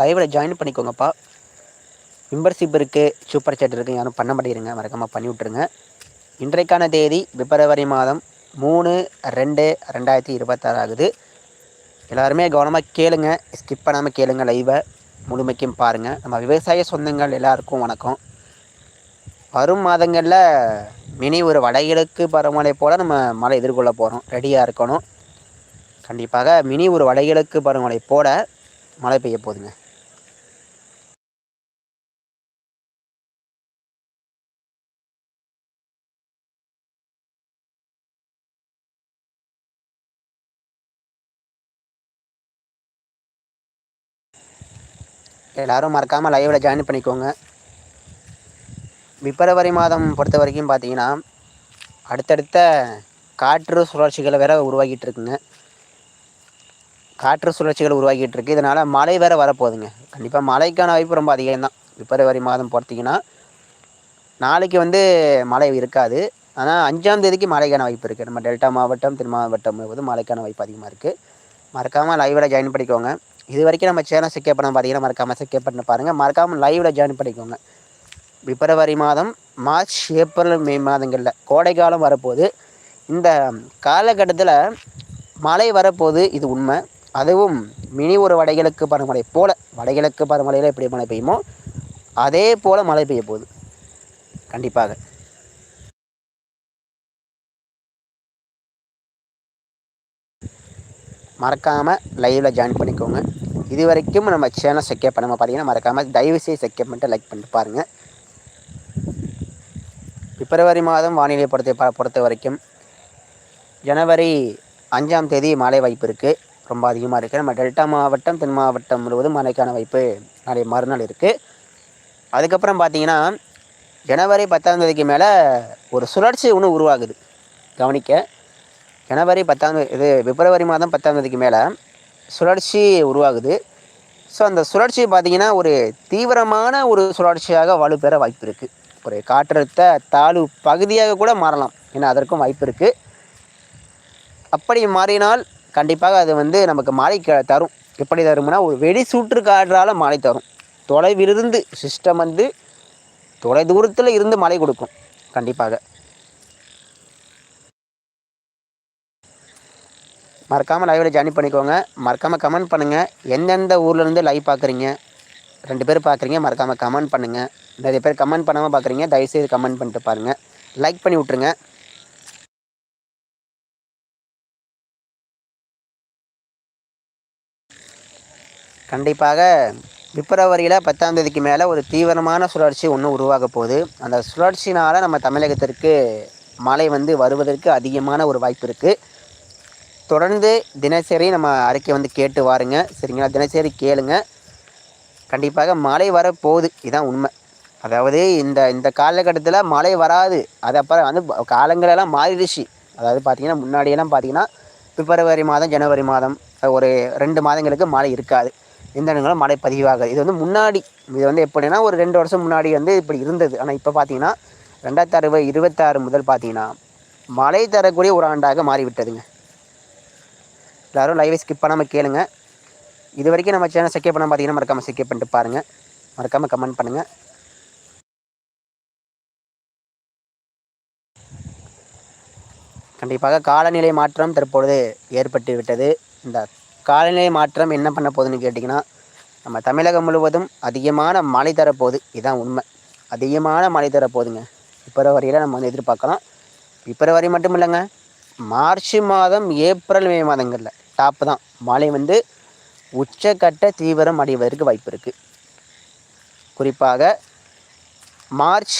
லைவில் ஜாயின் பண்ணிக்கோங்கப்பா. மெம்பர்ஷிப் இருக்குது சூப்பர் சேட் இருக்குது யாரும் பண்ண மாட்டேங்கிறங்க மறக்காமல் பண்ணி விட்ருங்க இன்றைக்கான தேதி பிப்ரவரி மாதம் மூணு ரெண்டு ரெண்டாயிரத்தி இருபத்தாறு ஆகுது. எல்லாருமே கவனமாக கேளுங்க ஸ்கிப் பண்ணாமல் கேளுங்க லைவை முழுமைக்கும் பாருங்கள் நம்ம விவசாய சொந்தங்கள் எல்லாருக்கும் வணக்கம். வரும் மாதங்களில் மினி ஒரு வடகிழக்கு பருவமழை போல் நம்ம மழை எதிர்கொள்ள போகிறோம் ரெடியாக இருக்கணும். கண்டிப்பாக மினி ஒரு வடகிழக்கு பருவமழை போல மழை பெய்ய போகுதுங்க. எல்லோரும் மறக்காமல் லைவில் ஜாயின் பண்ணிக்கோங்க. பிப்ரவரி மாதம் பொறுத்த வரைக்கும் பார்த்தீங்கன்னா அடுத்தடுத்த காற்று சுழற்சிகளை வேற உருவாக்கிட்டு இருக்குங்க. காற்று சுழற்சிகள் உருவாக்கிட்டு இருக்கு. இதனால் மழை வேற வரப்போகுதுங்க. கண்டிப்பாக மழைக்கான வாய்ப்பு ரொம்ப அதிகம் தான் பிப்ரவரி மாதம் பார்த்தீங்கன்னா நாளைக்கு வந்து மழை இருக்காது. ஆனால் அஞ்சாம் தேதிக்கு மழைக்கான வாய்ப்பு இருக்குது நம்ம டெல்டா மாவட்டம் தென் மாவட்டம் போது மழைக்கான வாய்ப்பு அதிகமாக இருக்குது மறக்காமல் லைவில் ஜாயின் பண்ணிக்கோங்க. இது வரைக்கும் நம்ம சேனல் செக்கப் பண்ண பார்த்தீங்கன்னா மறக்காமல் செக்கப் பண்ணி பாருங்கள் மறக்காமல் லைவில் ஜாயின் பண்ணிக்கோங்க. பிப்ரவரி மாதம் மார்ச் ஏப்ரல் மே மாதங்களில் கோடைக்காலம் வரப்போது வரப்போகுது. இந்த காலகட்டத்தில் மழை வரப்போகுது இது உண்மை. அதுவும் மினி ஒரு வடகிழக்கு பருவமழை போல் வடகிழக்கு பருவமழையில் எப்படி மழை பெய்யுமோ அதே போல் மழை பெய்ய போகுது கண்டிப்பாக. மறக்காமல் லைவில் ஜாயின் பண்ணிக்கோங்க. இது வரைக்கும் நம்ம சேனல் செக்கப் பண்ணாமல் பார்த்தீங்கன்னா மறக்காமல் தயவுசெய்து செக்கப் பண்ணிட்டு லைக் பண்ணிட்டு பாருங்கள் பிப்ரவரி மாதம் வானிலை பொறுத்த பொறுத்த வரைக்கும் ஜனவரி அஞ்சாம் தேதி மழை வாய்ப்பு இருக்குது ரொம்ப அதிகமாக இருக்குது நம்ம டெல்டா மாவட்டம் தென் மாவட்டம் முழுவதும் மழைக்கான வாய்ப்பு நிறைய மறுநாள் இருக்குது அதுக்கப்புறம் பார்த்தீங்கன்னா ஜனவரி பத்தாம் தேதிக்கு மேலே ஒரு சுழற்சி ஒன்று உருவாகுது. கவனிக்க ஜனவரி பத்தாம் இது பிப்ரவரி மாதம் பத்தாம் தேதிக்கு மேலே சுழற்சி உருவாகுது. ஸோ அந்த சுழற்சி பார்த்திங்கன்னா ஒரு தீவிரமான ஒரு சுழற்சியாக வலுப்பெற வாய்ப்பு இருக்குது ஒரு காற்றழுத்த தாழ்வு பகுதியாக கூட மாறலாம் ஏன்னா அதற்கும் வாய்ப்பு இருக்குது அப்படி மாறினால் கண்டிப்பாக அது வந்து நமக்கு மழை தரும். எப்படி தரும்னா ஒரு வெடி சூற்று காற்றால் மழை தரும். தொலைவிலிருந்து சிஸ்டம் வந்து தொலை தூரத்தில் இருந்து மழை கொடுக்கும் கண்டிப்பாக. மறக்காமல் லைவில் ஜாயின் பண்ணிக்கோங்க. மறக்காமல் கமெண்ட் பண்ணுங்கள் எந்தெந்த ஊர்லேருந்து லைவ் பார்க்குறீங்க? ரெண்டு பேர் பார்க்குறீங்க மறக்காமல் கமெண்ட் பண்ணுங்கள் நிறைய பேர் கமெண்ட் பண்ணாமல் பார்க்குறீங்க தயவுசெய்து கமெண்ட் பண்ணிட்டு பாருங்கள் லைக் பண்ணி விட்ருங்க கண்டிப்பாக பிப்ரவரியில் பத்தாம் தேதிக்கு மேலே ஒரு தீவிரமான சுழற்சி ஒன்று உருவாக போகுது. அந்த சுழற்சினால் நம்ம தமிழகத்திற்கு மழை வந்து வருவதற்கு அதிகமான ஒரு வாய்ப்பு இருக்குது தொடர்ந்து தினசரி நம்ம அறிக்கை வந்து கேட்டு வாருங்க. சரிங்களா? தினசரி கேளுங்க. கண்டிப்பாக மழை வர போகுது இதுதான் உண்மை. அதாவது இந்த இந்த காலகட்டத்தில் மழை வராது. அது அப்புறம் வந்து காலங்களெல்லாம் மாறிடுச்சு. அதாவது பார்த்திங்கன்னா முன்னாடியெல்லாம் பார்த்திங்கன்னா பிப்ரவரி மாதம் ஜனவரி மாதம் ஒரு ரெண்டு மாதங்களுக்கு மழை இருக்காது. இந்த இடங்களும் மழை பதிவாகாது. இது வந்து முன்னாடி இது வந்து எப்படின்னா ஒரு ரெண்டு வருஷம் முன்னாடி வந்து இப்படி இருந்தது. ஆனால் இப்போ பார்த்தீங்கன்னா ரெண்டாயிரத்தி அறுபது இருபத்தாறு முதல் பார்த்தீங்கன்னா மழை தரக்கூடிய ஒரு ஆண்டாக மாறிவிட்டதுங்க. எல்லோரும் லைவை ஸ்கிப் பண்ணாமல் கேளுங்க. இது வரைக்கும் நம்ம சேனல் செக்கே பண்ண பார்த்தீங்கன்னா மறக்காமல் செக்கே பண்ணிட்டு பாருங்கள் மறக்காமல் கமெண்ட் பண்ணுங்கள் கண்டிப்பாக காலநிலை மாற்றம் தற்பொழுது ஏற்பட்டு விட்டது. இந்த காலநிலை மாற்றம் என்ன பண்ண போகுதுன்னு கேட்டிங்கன்னா நம்ம தமிழகம் முழுவதும் அதிகமான மழை தரப்போகுது. இதுதான் உண்மை. அதிகமான மழை தரப்போகுதுங்க. பிப்ரவரியில் நம்ம வந்து எதிர்பார்க்கலாம். பிப்ரவரி மட்டும் இல்லைங்க மார்ச் மாதம் ஏப்ரல் மே மாதங்களில். டாப்பு தான். மழை வந்து உச்சக்கட்ட தீவிரம் அடைவதற்கு வாய்ப்பு இருக்குது குறிப்பாக மார்ச்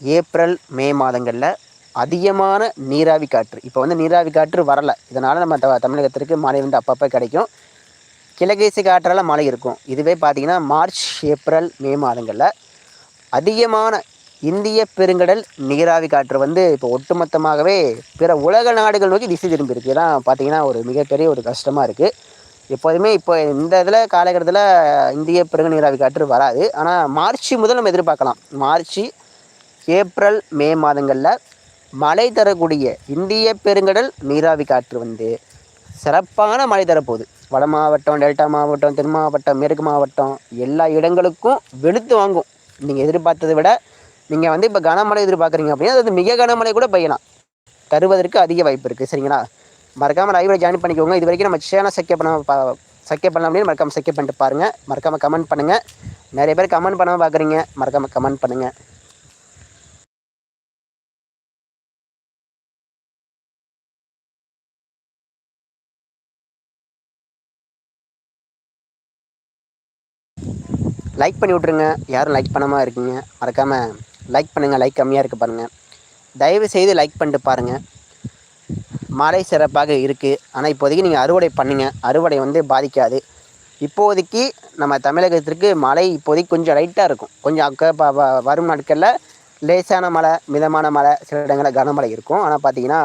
ஏப்ரல் மே மாதங்களில் அதிகமான நீராவி காற்று. இப்போ வந்து நீராவி காற்று வரலை. இதனால் நம்ம த தமிழகத்திற்கு மழை வந்து அப்பப்போ கிடைக்கும். கிழக்கேசி காற்றால் மழை இருக்கும். இதுவே பார்த்திங்கன்னா மார்ச் ஏப்ரல் மே மாதங்களில் அதிகமான இந்திய பெருங்கடல் நீராவி காற்று வந்து இப்போ ஒட்டுமொத்தமாகவே பிற உலக நாடுகள் நோக்கி திசை திரும்பி இருக்குது இதான் பார்த்தீங்கன்னா ஒரு மிகப்பெரிய ஒரு கஷ்டமாக இருக்குது எப்போதுமே இப்போ இந்த இதில் காலகட்டத்தில் இந்திய பெருங்க நீராவி காற்று வராது. ஆனால் மார்ச் முதல் நம்ம எதிர்பார்க்கலாம். மார்ச் ஏப்ரல் மே மாதங்களில் மழை தரக்கூடிய இந்திய பெருங்கடல் நீராவி காற்று வந்து சிறப்பான மழை தரப்போகுது. வட மாவட்டம் டெல்டா மாவட்டம் தென் மாவட்டம் மேற்கு மாவட்டம் எல்லா இடங்களுக்கும் வெளுத்து வாங்கும். நீங்கள் எதிர்பார்த்ததை விட நீங்கள் வந்து இப்போ கனமழை எதிர்பார்க்குறீங்க அப்படின்னா அது மிக கனமழை கூட பெய்யலாம். தருவதற்கு அதிக வாய்ப்பு இருக்குது சரிங்களா? மறக்காமல் லைவில் ஜாயின் பண்ணிக்கோங்க. இது வரைக்கும் நம்ம சேனல் சக்கிய பண்ண சக்கிய பண்ணலாம் அப்படின்னு மறக்காமல் சக்கிய பண்ணிட்டு பாருங்கள் மறக்காமல் கமெண்ட் பண்ணுங்கள் நிறைய பேர் கமெண்ட் பண்ணாமல் பார்க்குறீங்க மறக்காமல் கமெண்ட் பண்ணுங்கள் லைக் பண்ணி விட்ருங்க யாரும் லைக் பண்ணாமல் இருக்கீங்க. மறக்காமல் லைக் பண்ணுங்கள் லைக் கம்மியாக இருக்குது பாருங்கள் தயவு செய்து லைக் பண்ணிட்டு பாருங்கள் மழை சிறப்பாக இருக்குது ஆனால் இப்போதைக்கு நீங்கள் அறுவடை பண்ணுங்கள் அறுவடை வந்து பாதிக்காது. இப்போதைக்கு நம்ம தமிழகத்திற்கு மழை இப்போதைக்கு கொஞ்சம் லைட்டாக இருக்கும். கொஞ்சம் வரும் நாட்களில் லேசான மழை மிதமான மழை சில இடங்களில் கனமழை இருக்கும். ஆனால் பார்த்தீங்கன்னா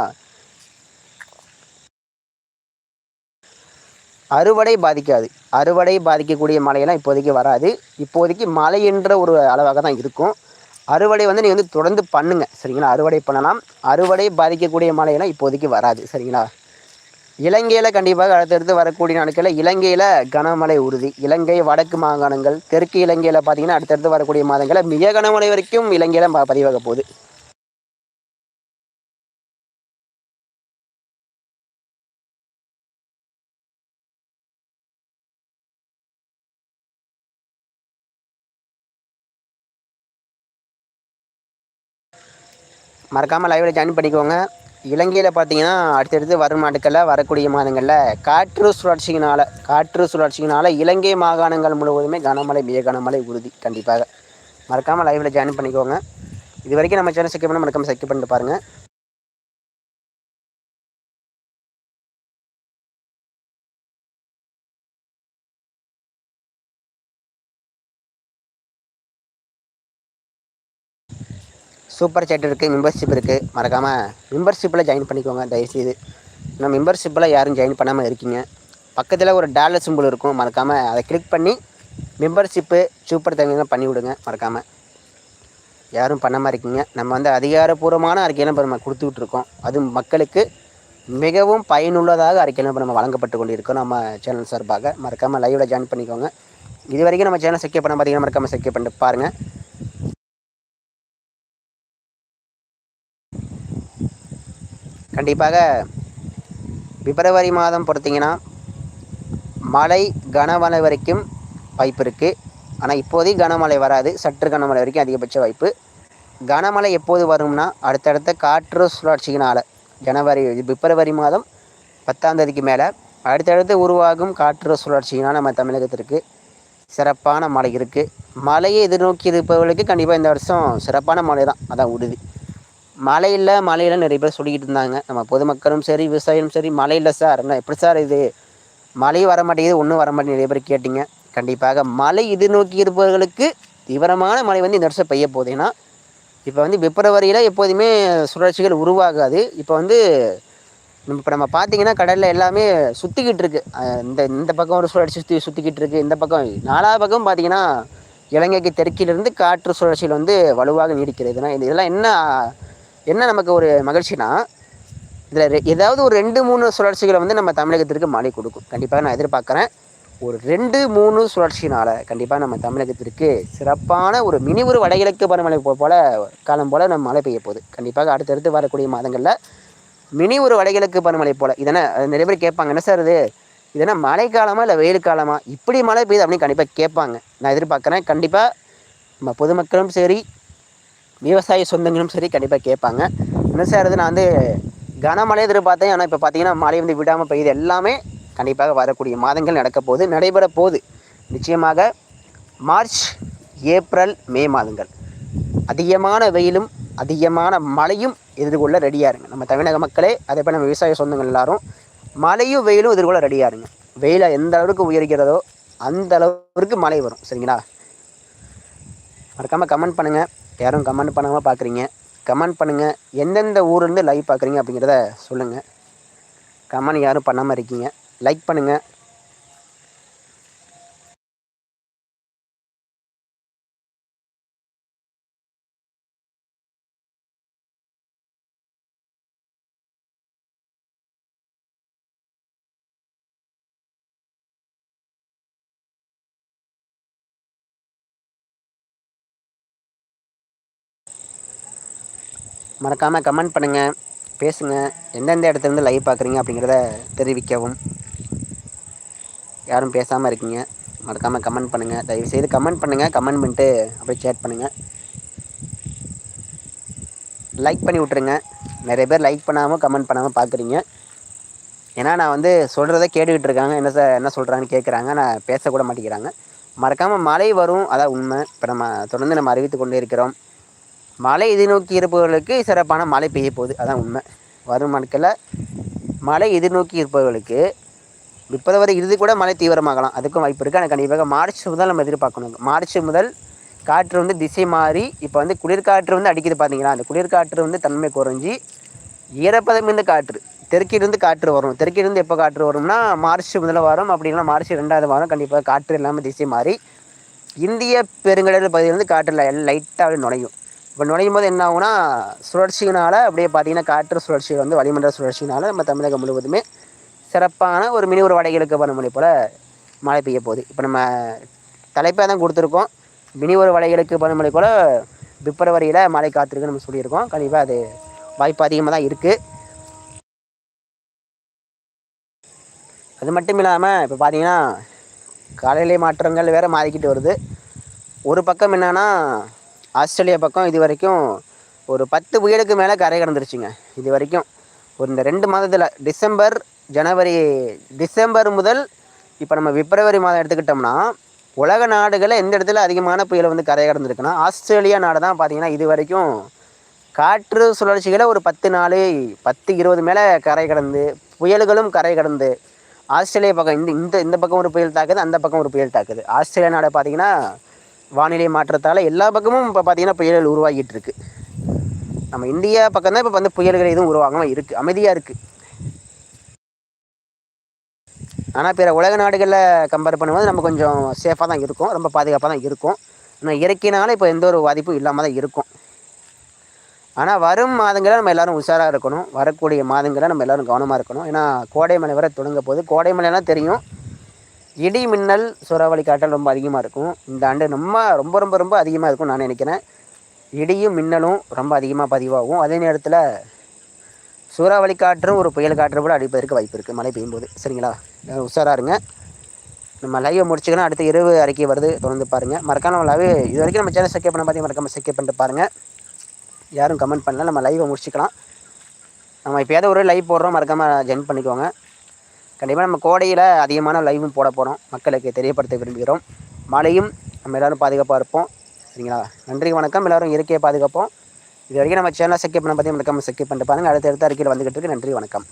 அறுவடை பாதிக்காது. அறுவடை பாதிக்கக்கூடிய மழையெல்லாம் இப்போதைக்கு வராது. இப்போதைக்கு மழை என்ற ஒரு அளவாக தான் இருக்கும். அறுவடை வந்து நீங்கள் வந்து தொடர்ந்து பண்ணுங்கள் சரிங்களா? அறுவடை பண்ணலாம். அறுவடை பாதிக்கக்கூடிய மழையெல்லாம் இப்போதைக்கு வராது. சரிங்களா? இலங்கையில் கண்டிப்பாக அடுத்தடுத்து வரக்கூடிய நாட்களில் இலங்கையில் கனமழை உறுதி. இலங்கை வடக்கு மாகாணங்கள் தெற்கு இலங்கையில் பார்த்தீங்கன்னா அடுத்தடுத்து வரக்கூடிய மாதங்களில் மிக கனமழை வரைக்கும் இலங்கையில் பதிவாக போகுது. மறக்காமல் லைவில் ஜாயின் பண்ணிக்கோங்க. இலங்கையில் பார்த்தீங்கன்னா அடுத்தடுத்து வரும் நாட்களில் வரக்கூடிய மாதங்களில் காற்று சுழற்சியினால் காற்று சுழற்சியினால் இலங்கை மாகாணங்கள் முழுவதுமே கனமழை மிக கனமழை உறுதி கண்டிப்பாக. மறக்காமல் லைவில் ஜாயின் பண்ணிக்கோங்க. இது வரைக்கும் நம்ம சேனல் செக் பண்ண மறக்காமல் செக் பண்ணிட்டு பாருங்கள் சூப்பர் சேட் இருக்குது மெம்பர்ஷிப் இருக்குது மறக்காமல் மெம்பர்ஷிப்பில் ஜாயின் பண்ணிக்கோங்க தயவுசெய்து. நம்ம மெம்பர்ஷிப்பில் யாரும் ஜாயின் பண்ணாமல் இருக்கீங்க. பக்கத்தில் ஒரு டாலர் சிம்பிள் இருக்கும் மறக்காமல் அதை கிளிக் பண்ணி மெம்பர்ஷிப்பு சூப்பர் தங்க பண்ணி விடுங்க மறக்காமல் யாரும் பண்ணாமல் இருக்கீங்க. நம்ம வந்து அதிகாரப்பூர்வமான அறிக்கையெல்லாம் இப்போ நம்ம கொடுத்துட்ருக்கோம் அது மக்களுக்கு மிகவும் பயனுள்ளதாக அறிக்கையெல்லாம் இப்போ நம்ம வழங்கப்பட்டு கொண்டு இருக்கோம் நம்ம சேனல் சார்பாக. மறக்காமல் லைவில் ஜாயின் பண்ணிக்கோங்க. இது வரைக்கும் நம்ம சேனல் செக்கே பண்ண பார்த்தீங்கன்னா மறக்காமல் செக்கே பண்ணிட்டு பாருங்கள் கண்டிப்பாக பிப்ரவரி மாதம் பொறுத்திங்கன்னா மழை கனமழை வரைக்கும் வாய்ப்பு இருக்குது ஆனால் இப்போதைக்கு கனமழை வராது. சற்று கனமழை வரைக்கும் அதிகபட்ச வாய்ப்பு. கனமழை எப்போது வரும்னா அடுத்தடுத்த காற்று சுழற்சியினால் ஜனவரி பிப்ரவரி மாதம் பத்தாம் தேதிக்கு மேலே அடுத்தடுத்து உருவாகும் காற்று சுழற்சியினால் நம்ம தமிழகத்திற்கு சிறப்பான மழை இருக்குது மழையை எதிர்நோக்கி இருப்பவர்களுக்கு கண்டிப்பாக இந்த வருஷம் சிறப்பான மழை தான் அதான் உறுதி. மழை இல்லை மழை இல்லை நிறைய பேர் சொல்லிக்கிட்டு இருந்தாங்க. நம்ம பொதுமக்களும் சரி விவசாயமும் சரி மழை இல்லை சார் என்ன எப்படி சார் இது? மழையும் வர மாட்டேங்குது ஒன்றும் வர மாட்டேங்குது நிறைய பேர் கேட்டிங்க. கண்டிப்பாக மழை எதிர்நோக்கி இருப்பவர்களுக்கு தீவிரமான மழை வந்து இந்த வருஷம் பெய்ய போகுது. ஏன்னா இப்போ வந்து பிப்ரவரியில் எப்போதுமே சுழற்சிகள் உருவாகாது. இப்போ வந்து இப்போ நம்ம பார்த்தீங்கன்னா கடலில் எல்லாமே சுற்றிக்கிட்டு இருக்குது இந்த இந்த பக்கம் ஒரு சுழற்சி சுற்றி சுற்றிக்கிட்டு இருக்குது இந்த பக்கம் நாலாவது பக்கம் பார்த்தீங்கன்னா இலங்கைக்கு தெற்கிலிருந்து காற்று சுழற்சியில் வந்து வலுவாக நீடிக்கிறது. இதெல்லாம் என்ன என்ன நமக்கு ஒரு மகிழ்ச்சினா இதில் ஏதாவது ஒரு ரெண்டு மூணு சுழற்சிகளை வந்து நம்ம தமிழகத்திற்கு மாலை கொடுக்கும். கண்டிப்பாக நான் எதிர்பார்க்குறேன். ஒரு ரெண்டு மூணு சுழற்சினால் கண்டிப்பாக நம்ம தமிழகத்திற்கு சிறப்பான ஒரு மினி ஒரு வடகிழக்கு பருவமழை போல் காலம் போல் நம்ம மழை பெய்ய போகுது. கண்டிப்பாக அடுத்தடுத்து வரக்கூடிய மாதங்களில் மினி ஒரு வடகிழக்கு பருவமழை போல் இதனை நிறைய பேர் கேட்பாங்க என்ன சார் இது? இதனால் மழைக்காலமாக இல்லை வெயில் காலமாக இப்படி மழை பெய்யுது அப்படின்னு கண்டிப்பாக கேட்பாங்க. நான் எதிர்பார்க்குறேன். கண்டிப்பாக நம்ம பொதுமக்களும் சரி விவசாய சொந்தங்களும் சரி கண்டிப்பாக கேட்பாங்க. என்ன நான் வந்து கனமழை எதிர்பார்த்தேன். ஆனால் இப்போ பார்த்தீங்கன்னா மழை வந்து விடாமல் பெய்யுது எல்லாமே கண்டிப்பாக வரக்கூடிய மாதங்கள் நடக்க போகுது நடைபெற போகுது. நிச்சயமாக மார்ச் ஏப்ரல் மே மாதங்கள். அதிகமான வெயிலும் அதிகமான மழையும் எதிர்கொள்ள ரெடியாக இருங்க. நம்ம தமிழக மக்களே அதே போல் நம்ம விவசாய சொந்தங்கள் எல்லாரும் மழையும் வெயிலும் எதிர்கொள்ள ரெடியாக இருங்க. வெயிலை எந்த அளவுக்கு உயர்கிறதோ அந்த அளவுக்கு மழை வரும். சரிங்களா? மறக்காமல் கமெண்ட் பண்ணுங்கள் யாரும் கமெண்ட் பண்ணாமல் பார்க்குறீங்க கமெண்ட் பண்ணுங்கள் எந்தெந்த ஊர்லேருந்து லைவ் பார்க்குறீங்க அப்படிங்கிறத சொல்லுங்கள் கமெண்ட் யாரும் பண்ணாமல் இருக்கீங்க. லைக் பண்ணுங்கள் மறக்காமல் கமெண்ட் பண்ணுங்கள் பேசுங்க எந்தெந்த இடத்துலேருந்து லைவ் பார்க்குறீங்க அப்படிங்கிறத தெரிவிக்கவும். யாரும் பேசாமல் இருக்கீங்க மறக்காமல் கமெண்ட் பண்ணுங்கள் தயவுசெய்து கமெண்ட் பண்ணுங்கள் கமெண்ட் பண்ணிட்டு அப்படியே சேட் பண்ணுங்கள் லைக் பண்ணி விட்ருங்க நிறைய பேர் லைக் பண்ணாமல் கமெண்ட் பண்ணாமல் பார்க்குறீங்க. ஏன்னா நான் வந்து சொல்கிறத கேட்டுக்கிட்டு இருக்காங்க. என்ன சார் என்ன சொல்கிறாங்கன்னு கேட்குறாங்க நான் பேசக்கூட மாட்டேங்கிறாங்க. மறக்காமல் மழை வரும். அதான் உண்மை. இப்போ நம்ம தொடர்ந்து நம்ம அறிவித்து கொண்டே இருக்கிறோம். மழை எதிர்நோக்கி இருப்பவர்களுக்கு சிறப்பான மழை பெய்ய போகுது. அதான் உண்மை. வரும் நாட்களில் மழை எதிர்நோக்கி இருப்பவர்களுக்கு பிப்ரவரி இறுதி கூட மழை தீவிரமாகலாம். அதுக்கும் வாய்ப்பு இருக்குது ஆனால் கண்டிப்பாக மார்ச் முதல் நம்ம எதிர்பார்க்கணும். மார்ச் முதல் காற்று வந்து திசை மாறி இப்போ வந்து குளிர்காற்று வந்து அடிக்குது பார்த்தீங்களா அந்த குளிர்காற்று வந்து தன்மை குறைஞ்சி ஈரப்பதம் இருந்து காற்று தெற்கிலிருந்து காற்று வரும் தெற்கிலிருந்து எப்போ காற்று வரும்னா மார்ச் முதல்ல வரும். அப்படின்னா மார்ச் ரெண்டாவது வாரம். கண்டிப்பாக காற்று இல்லாமல் திசை மாறி இந்திய பெருங்கடல் பகுதியிலேருந்து காற்று லைட்டாக நுழையும். இப்போ நுழையும் போது என்ன ஆகும்னா சுழற்சியினால் அப்படியே பார்த்தீங்கன்னா காற்று சுழற்சிகள் வந்து வளிமண்டல சுழற்சினால் நம்ம தமிழகம் முழுவதுமே சிறப்பான ஒரு மினி ஒரு வடகிழக்கு பருவமழை போல் மழை பெய்ய போகுது இப்போ நம்ம தலைப்பாக தான் கொடுத்துருக்கோம். மினி ஒரு வடகிழக்கு பருவமழை போல் பிப்ரவரியில் மழை காத்திருக்குன்னு நம்ம சொல்லியிருக்கோம். கண்டிப்பாக அது வாய்ப்பு அதிகமாக தான் இருக்குது அது மட்டும் இல்லாமல் இப்போ பார்த்தீங்கன்னா காலநிலை மாற்றங்கள் வேறு மாறிக்கிட்டு வருது. ஒரு பக்கம் என்னென்னா ஆஸ்திரேலியா பக்கம் இது வரைக்கும் ஒரு பத்து புயலுக்கு மேலே கரை கடந்துருச்சுங்க. இது வரைக்கும் ஒரு இந்த ரெண்டு மாதத்தில் டிசம்பர் ஜனவரி டிசம்பர் முதல் இப்போ நம்ம பிப்ரவரி மாதம் எடுத்துக்கிட்டோம்னா உலக நாடுகளில் எந்த இடத்துல அதிகமான புயல் வந்து கரை கடந்துருக்குன்னா ஆஸ்திரேலியா நாடு தான் பார்த்திங்கன்னா இது வரைக்கும் காற்று சுழற்சிகளை ஒரு பத்து நாள் பத்து இருபது மேலே கரை கடந்து புயல்களும் கரை கடந்து ஆஸ்திரேலியா பக்கம் இந்த இந்த இந்த பக்கம் ஒரு புயல் தாக்குது அந்த பக்கம் ஒரு புயல் தாக்குது. ஆஸ்திரேலியா நாடு பார்த்திங்கன்னா வானிலை மாற்றத்தால் எல்லா பக்கமும் இப்போ பார்த்திங்கன்னா புயல்கள் உருவாகிட்டு இருக்குது நம்ம இந்தியா பக்கம் தான் இப்போ வந்து புயல்கள் எதுவும் உருவாகாமல் இருக்குது அமைதியாக இருக்குது ஆனால் பிற உலக நாடுகளில் கம்பேர் பண்ணும்போது நம்ம கொஞ்சம் சேஃபாக தான் இருக்கும். ரொம்ப பாதுகாப்பாக தான் இருக்கும். ஆனால் இயற்கையினால இப்போ எந்த ஒரு பாதிப்பும் இல்லாமல் தான் இருக்கும். ஆனால் வரும் மாதங்களில் நம்ம எல்லோரும் உஷாராக இருக்கணும். வரக்கூடிய மாதங்களில் நம்ம எல்லோரும் கவனமாக இருக்கணும். ஏன்னா கோடை மழை வர தொடங்க போது கோடை மழைலாம் தெரியும். இடி மின்னல் சூறாவளி காற்றல் ரொம்ப அதிகமாக இருக்கும். இந்த ஆண்டு ரொம்ப ரொம்ப ரொம்ப ரொம்ப அதிகமாக இருக்கும் நான் நினைக்கிறேன். இடியும் மின்னலும் ரொம்ப அதிகமாக பதிவாகும். அதே நேரத்தில் சூறாவளி காற்றும் ஒரு புயல் காற்று கூட அடிப்பதற்கு வாய்ப்பு இருக்குது மழை பெய்யும்போது. சரிங்களா? உஷாராக இருங்க. நம்ம லைவை முடிச்சுக்கணும். அடுத்த இரவு அறிக்கை வருது. தொடர்ந்து பாருங்கள் மறக்காம லைவ் இது வரைக்கும் நம்ம சேனல் செக்கப் பண்ண பார்த்தி மறக்காமல் செக்கப் பண்ணிட்டு பாருங்கள் யாரும் கமெண்ட் பண்ணல. நம்ம லைவை முடிச்சுக்கலாம். நம்ம இப்போ ஏதோ ஒரு லைவ் போடுறோம். மறக்காமல் ஜெயின் பண்ணிக்கோங்க. கண்டிப்பாக நம்ம கோடையில் அதிகமான லைவும் போட போகிறோம் மக்களுக்கு தெரியப்படுத்த விரும்புகிறோம். மழையும் நம்ம எல்லோரும் பாதுகாப்பாக இருப்போம். சரிங்களா? நன்றி வணக்கம். எல்லோரும் இயற்கையை பாதுகாப்போம். இது வரைக்கும் நம்ம சேனலை செக்கப் பண்ண பற்றி மறக்காமல் செக்கப் பண்ணிட்டு பாருங்கள் அடுத்த அடுத்த அறிக்கையில் வந்துக்கிட்டு இருக்கு. நன்றி வணக்கம்.